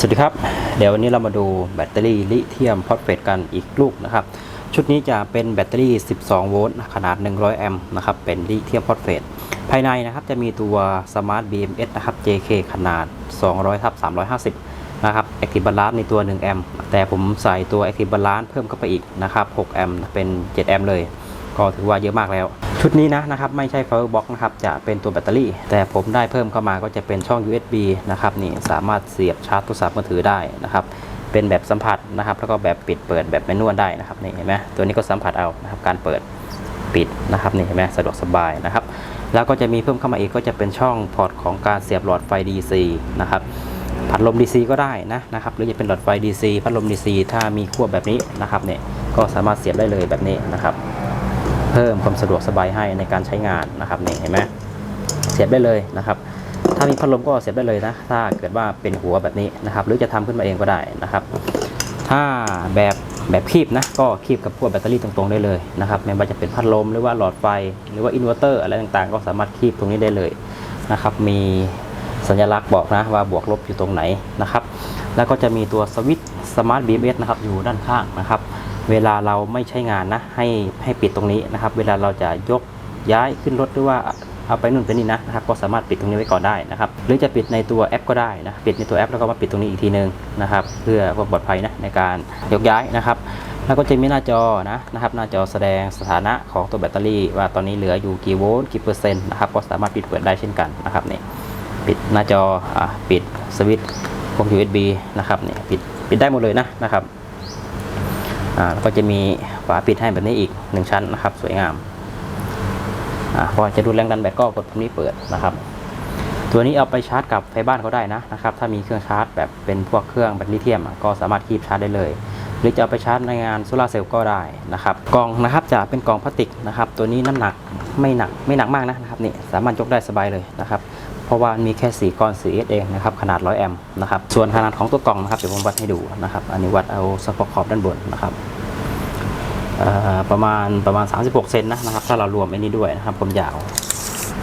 สวัสดีครับ เดี๋ยววันนี้เรามาดูแบตเตอรี่ลิเธียมฟอสเฟตกันอีกลูกนะครับ ชุดนี้จะเป็นแบตเตอรี่ 12 โวลต์ขนาด 100 แอมป์นะครับ เป็นลิเธียมฟอสเฟต ภายในนะครับจะมีตัว Smart BMS นะครับ JK ขนาด 200ทับ350 นะครับ Active Balance ในตัว 1 แอมป์ แต่ผมใส่ตัว Active Balance เพิ่มเข้าไปอีกนะครับ 6 แอมป์เป็น 7 แอมป์เลย ก็ถือว่าเยอะมากแล้ว ชุดนี้นะนะครับไม่ใช่ Power Box นะครับจะเป็นตัวแบตเตอรี่ แต่ผมได้เพิ่มเข้ามาก็จะเป็นช่อง USB นะครับนี่สามารถเสียบชาร์จโทรศัพท์มือถือได้นะครับเป็นแบบสัมผัสนะครับแล้วก็แบบปิดเปิดแบบแมนนวลได้นะครับนี่เห็นไหมตัวนี้ก็สัมผัสเอานะครับการเปิดปิดนะครับนี่เห็นไหมสะดวกสบายนะครับแล้วก็จะมีเพิ่มเข้ามาอีกก็จะเป็นช่องพอร์ตของการเสียบหลอดไฟ DC นะครับพัดลม DC ก็ได้นะนะครับหรือจะเป็นหลอดไฟ DC พัดลม DC ถ้ามีขั้วแบบนี้นะครับเนี่ยก็สามารถเสียบได้เลยแบบนี้นะครับ พิ่มความสะดวกสบายให้ในการใช้งานนะครับนี่เห็นไหมเสียบได้เลยนะครับ ถ้ามีพัดลมก็เสียบได้เลยนะ ถ้าเกิดว่าเป็นหัวแบบนี้นะครับ หรือจะทำขึ้นมาเองก็ได้นะครับ ถ้าแบบแบบคีบนะก็คีบกับพวกแบตเตอรี่ตรงๆได้เลยนะครับไม่ว่าจะเป็นพัดลมหรือว่าหลอดไฟ หรือว่าอินเวอร์เตอร์อะไรต่างๆ ก็สามารถคีบตรงนี้ได้เลยนะครับ มีสัญลักษณ์บอกนะว่าบวกลบอยู่ตรงไหนนะครับ แล้วก็จะมีตัวสวิตช์สมาร์ท BMS นะครับอยู่ด้านข้างนะครับ เวลาเราไม่ใช้งานนะให้ให้ปิดตรงนี้นะครับ เวลาเราจะยกย้ายขึ้นรถหรือว่าเอาไปนู่นไปนี่นะนะครับก็สามารถปิดตรงนี้ไว้ก่อนได้นะครับหรือจะปิดในตัวแอปก็ได้นะปิดในตัวแอปแล้วก็มาปิดตรงนี้อีกทีนึงนะครับ เพื่อความปลอดภัยนะในการยกย้ายนะครับ แล้วก็จะมีหน้าจอนะนะครับ หน้าจอแสดงสถานะของตัวแบตเตอรี่ ว่าตอนนี้เหลืออยู่กี่โวลต์กี่เปอร์เซ็นต์นะครับก็สามารถปิดเปิดได้เช่นกันนะครับนี่ปิดหน้าจออปิดสวิตช์พวก USB นะครับนี่ปิดปิดได้หมดเลยนะนะครับ แล้วก็จะมีฝาปิดให้แบบนี้อีกหนึ่งชั้นนะครับ สวยงามอพอจะดูแรงดันแบตก็กดปุ่มนี้เปิดนะครับ ตัวนี้เอาไปชาร์จกับไฟบ้านเขาได้นะนะครับ ถ้ามีเครื่องชาร์จแบบเป็นพวกเครื่องแบตลิเธียมก็สามารถคีบชาร์จได้เลย หรือจะเอาไปชาร์จในงานโซลาเซลล์ก็ได้นะครับกล่องนะครับจะเป็นกล่องพลาสติกนะครับ ตัวนี้น้ำหนักไม่หนักไม่หนักมากนะครับนี่สามารถยกได้สบายเลยนะครับ เพราะว่ามีแค่ 4ก้อน 4S เองนะครับขนาด 100 แอมป์นะครับส่วนขนาดของตัวกล่องนะครับเดี๋ยวผมวัดให้ดูนะครับอันนี้วัดเอาสปอร์ขอบด้านบนนะครับประมาณประมาณ 36 เซนนะนะครับ ถ้าเรารวมไอ้นี้ด้วยนะครับความยาว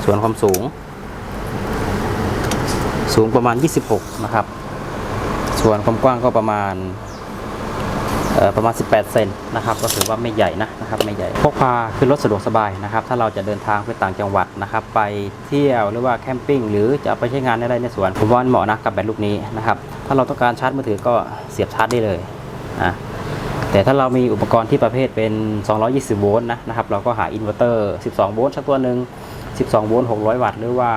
ส่วนความสูง สูงประมาณ 26 นะครับ ส่วนความกว้างก็ประมาณ ประมาณ 18 เซนนะครับก็ถือว่าไม่ใหญ่นะนะครับไม่ใหญ่พกพาขึ้นรถสะดวกสบายนะครับ ถ้าเราจะเดินทางไปต่างจังหวัดนะครับ ไปเที่ยวหรือว่าแคมปิ้งหรือจะไปใช้งานอะไรในสวนผมว่าเหมาะนะกับแบตลูกนี้นะครับถ้าเราต้องการชาร์จมือถือก็เสียบชาร์จได้เลยอะแต่ถ้าเรามีอุปกรณ์ที่ประเภทเป็น 220 โวลต์นะนะครับ เราก็หาอินเวอร์เตอร์ 12 โวลต์สักตัวหนึ่ง 12 โวลต์ 600 วัตต์ หรือว่า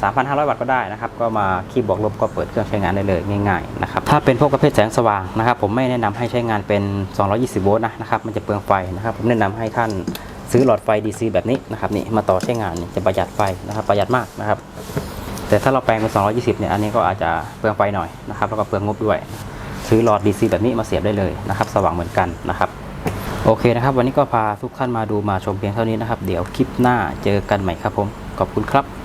3,500 วัตต์ก็ได้นะครับ ก็มาคีย์บวกลบก็เปิดเครื่องใช้งานได้เลยง่ายๆนะครับ ถ้าเป็นพวกประเภทแสงสว่างนะครับ ผมไม่แนะนำให้ใช้งานเป็น 220 โวลต์นะนะครับ มันจะเปลืองไฟนะครับ ผมแนะนำให้ท่านซื้อหลอดไฟ DC แบบนี้นะครับนี่มาต่อใช้งานนจะประหยัดไฟนะครับ ประหยัดมากนะครับ แต่ถ้าเราแปลงเป็น 220 เนี่ย อันนี้ก็อาจจะเปลืองไฟหน่อยนะครับ แล้วก็เปลืองงบด้วย ซื้อหลอด DC แบบนี้มาเสียบได้เลยนะครับ สว่างเหมือนกันนะครับ โอเคนะครับ วันนี้ก็พาทุกท่านมาดูมาชมเพียงเท่านี้นะครับ เดี๋ยวคลิปหน้าเจอกันใหม่ครับผม ขอบคุณครับ